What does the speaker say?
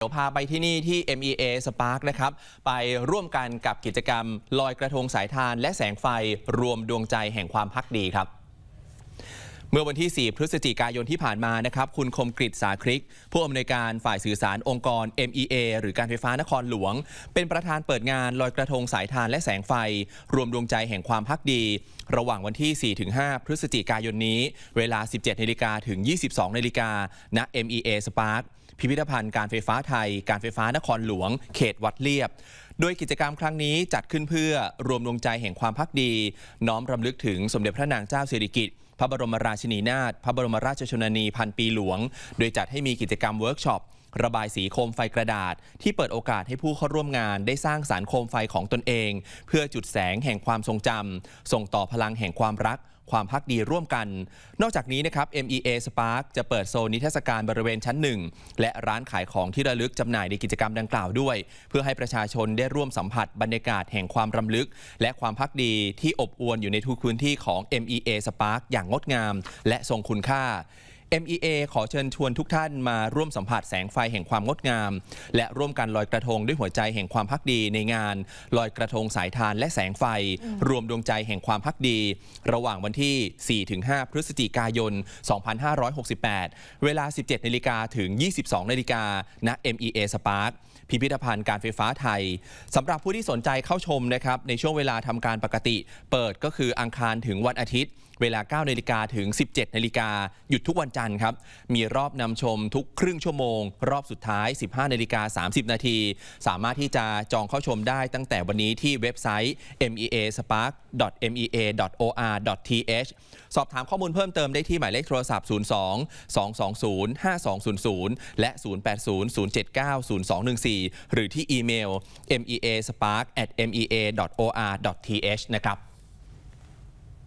เดี๋ยวพาไปที่นี่ที่ MEA Spark นะครับ ไปร่วมกันกับกิจกรรม ลอยกระทงสายทานและแสงไฟรวมดวงใจแห่งความพักดีครับ เมื่อวันที่ 4 พฤศจิกายนที่ผ่านมานะครับ คุณคมกริตสาคริก ผู้อำนวยการฝ่ายสื่อสารองค์กร MEA หรือการไฟฟ้านครหลวง เป็นประธานเปิดงานลอยกระทงสายทานและแสงไฟ รวมดวงใจแห่งความพักดี ระหว่างวันที่ 4-5 พฤศจิกายนนี้ เวลา 17นาฬิกาถึง 22นาฬิกาณ MEA Spark พิพิธภัณฑ์การไฟฟ้าไทย การไฟฟ้านครหลวง เขตวัดเลียบ โดยกิจกรรมครั้งนี้จัดขึ้นเพื่อรวมดวงใจแห่งความพักดี น้อมรำลึกถึงสมเด็จพระนางเจ้าสิริกิติ์ พระบรมราชินีนาถพระบรมราชชนนีพันปีหลวง โดยจัดให้มีกิจกรรมเวิร์กช็อป ระบายสีโคมไฟกระดาษ ที่เปิดโอกาสให้ผู้เข้าร่วมงานได้สร้างสารโคมไฟของตนเอง เพื่อจุดแสงแห่งความทรงจำส่งต่อพลังแห่งความรักความพักดีร่วมกัน นอกจากนี้นะครับ MEA Spark จะเปิดโซนนิทรรศการบริเวณชั้นหนึ่งและร้านขายของที่ระลึกจำหน่ายในกิจกรรมดังกล่าวด้วย เพื่อให้ประชาชนได้ร่วมสัมผัสบรรยากาศแห่งความรำลึก และความพักดีที่อบอวลอยู่ในทุกพื้นที่ของ MEA Spark อย่างงดงาม และทรงคุณค่า MEA ขอเชิญชวนทุกท่านมาร่วมสัมผัสแสงไฟแห่งความงดงาม และร่วมกันลอยกระทงด้วยหัวใจแห่งความพักดีในงาน ลอยกระทงสายทานและแสงไฟ รวมดวงใจแห่งความพักดี ระหว่างวันที่ 4-5 พฤศจิกายน 2568 เวลา 17นาฬิกาถึง 22นาฬิกาณ MEA Spark พิพิธภัณฑ์การไฟฟ้าไทยสำหรับผู้ที่สนใจเข้าชมนะครับในช่วงเวลาทำการปกติ เปิดก็คืออังคารถึงวันอาทิตย์ เวลา9นาฬิกาถึง 17นาฬิกาหยุดทุกวันจันทร์ครับ มีรอบนำชมทุกครึ่งชั่วโมง รอบสุดท้าย 15นาฬิกา30 นาที สามารถที่จะจองเข้าชมได้ตั้งแต่วันนี้ที่เว็บไซต์ measpark.mea.or.th สอบถามข้อมูลเพิ่มเติมได้ที่หมายเลขโทรศัพท์ 02 220 5200 และ 080 079 0214 หรือที่อีเมล measpark@mea.or.th นะครับ